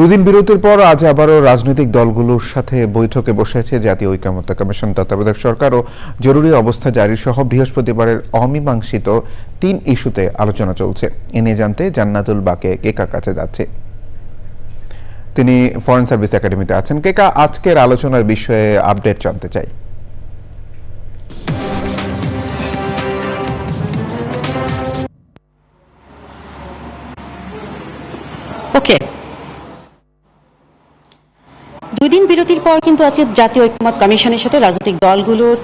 দুদিন বিরতির পর আজ আবারও রাজনৈতিক দলগুলোর সাথে বৈঠকে বসেছে জাতীয় ঐক্যমত্য কমিশন তত্ত্বাবধায়ক সরকার ও জরুরি অবস্থা জারি সহ বৃহস্পতিবারের অমীমাংসিত তিন ইস্যুতে আলোচনা চলছে। এ নিয়ে জানতে জান্নাতুল বাকে কেকার কাছে যাচ্ছে। তিনি ফরেন সার্ভিস একাডেমিতে আছেন। কেকা, আজকের আলোচনার বিষয়ে আপডেট জানতে চাই। ওকে দুই দিন বিরতির পর কিন্তু আজকে জাতীয় ঐক্যমত কমিশনের সাথে রাজনৈতিক দলগুলোর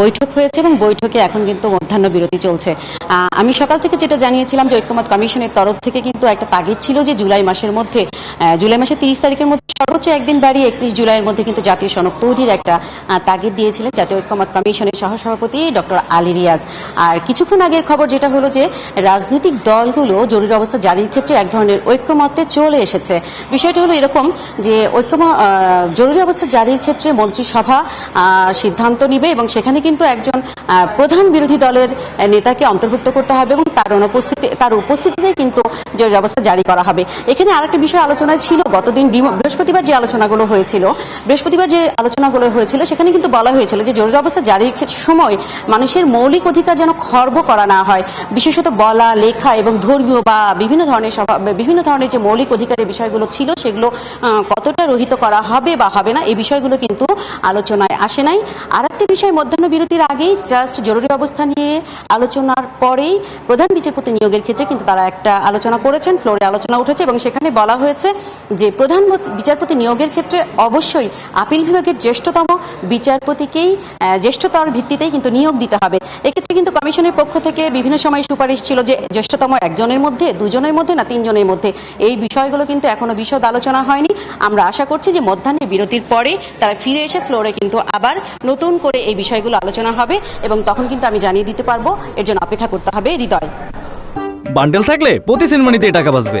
বৈঠক হয়েছে এবং বৈঠকে এখন কিন্তু মধ্যাহ্ন বিরতি চলছে। আমি সকাল থেকে যেটা জানিয়েছিলাম যে ঐক্যমত কমিশনের তরফ থেকে কিন্তু একটা তাগিদ ছিল যে জুলাই মাসের মধ্যে জুলাই মাসের তিরিশ তারিখের মধ্যে সর্বোচ্চ একদিন বাড়িয়ে একত্রিশ জুলাইয়ের মধ্যে কিন্তু জাতীয় সনদ তৈরির একটা তাগিদ দিয়েছিলেন জাতীয় ঐক্যমত কমিশনের সহসভাপতি ডক্টর আলী রিয়াজ। আর কিছুক্ষণ আগের খবর যেটা হলো যে, রাজনৈতিক দলগুলো জরুরি অবস্থা জারির ক্ষেত্রে এক ধরনের ঐক্যমতে চলে এসেছে। বিষয়টা হলো এরকম যে, ঐক্যম জরুরি অবস্থা জারির ক্ষেত্রে মন্ত্রিসভা সিদ্ধান্ত নিবে এবং সেখানে কিন্তু একজন প্রধান বিরোধী দলের নেতাকে অন্তর্ভুক্ত করতে হবে এবং তার অনুপস্থিতি, তার উপস্থিতিতে কিন্তু জরুরি অবস্থা জারি করা হবে। এখানে আরেকটা বিষয় আলোচনায় ছিল, গতদিন বৃহ- বৃহস্পতিবার যে আলোচনাগুলো হয়েছিল, বৃহস্পতিবার যে আলোচনাগুলো হয়েছিল, সেখানে কিন্তু বলা হয়েছিল যে জরুরি অবস্থা জারির সময় মানুষের মৌলিক অধিকার যেন খর্ব করা না হয়। বিশেষত বলা, লেখা এবং ধর্মীয় বা বিভিন্ন ধরনের বিভিন্ন ধরনের যে মৌলিক অধিকারের বিষয়গুলো ছিল, সেগুলো কতটা রহিত করা হবে বা হবে না, এই বিষয়গুলো কিন্তু আলোচনায় আসে নাই। আর একটা বিষয় মধ্যাহ্ন বিরতির আগেই জাস্ট জরুরি অবস্থা নিয়ে আলোচনার পরেই প্রধান বিচারপতি নিয়োগের ক্ষেত্রে কিন্তু তারা একটা আলোচনা করেছেন, ফ্লোরে আলোচনা উঠেছে এবং সেখানে বলা হয়েছে যে প্রধান বিচারপতি নিয়োগের ক্ষেত্রে অবশ্যই আপিল বিভাগের জ্যেষ্ঠতম বিচারপতিকেই জ্যেষ্ঠতার ভিত্তিতেই কিন্তু নিয়োগ দিতে হবে। এক্ষেত্রে কিন্তু কমিশনের পক্ষ থেকে বিভিন্ন সময় সুপারিশ ছিল যে জ্যেষ্ঠতম একজনের মধ্যে, দুজনের মধ্যে না তিনজনের মধ্যে। এই বিষয়গুলো কিন্তু এখনও বিশদ আলোচনা হয়নি। আমরা আশা করছি যে মধ্যাহ্নে বিরতির পরে তারা ফিরে এসে ফ্লোরে কিন্তু আবার নতুন করে এই বিষয়গুলো আলোচনা হবে এবং তখন কিন্তু আমি জানিয়ে দিতে পারব, এর জন্য অপেক্ষা করতে হবে। হৃদয়। বান্ডেল থাকলে প্রতি সেনমানিতে টাকা বাঁচবে।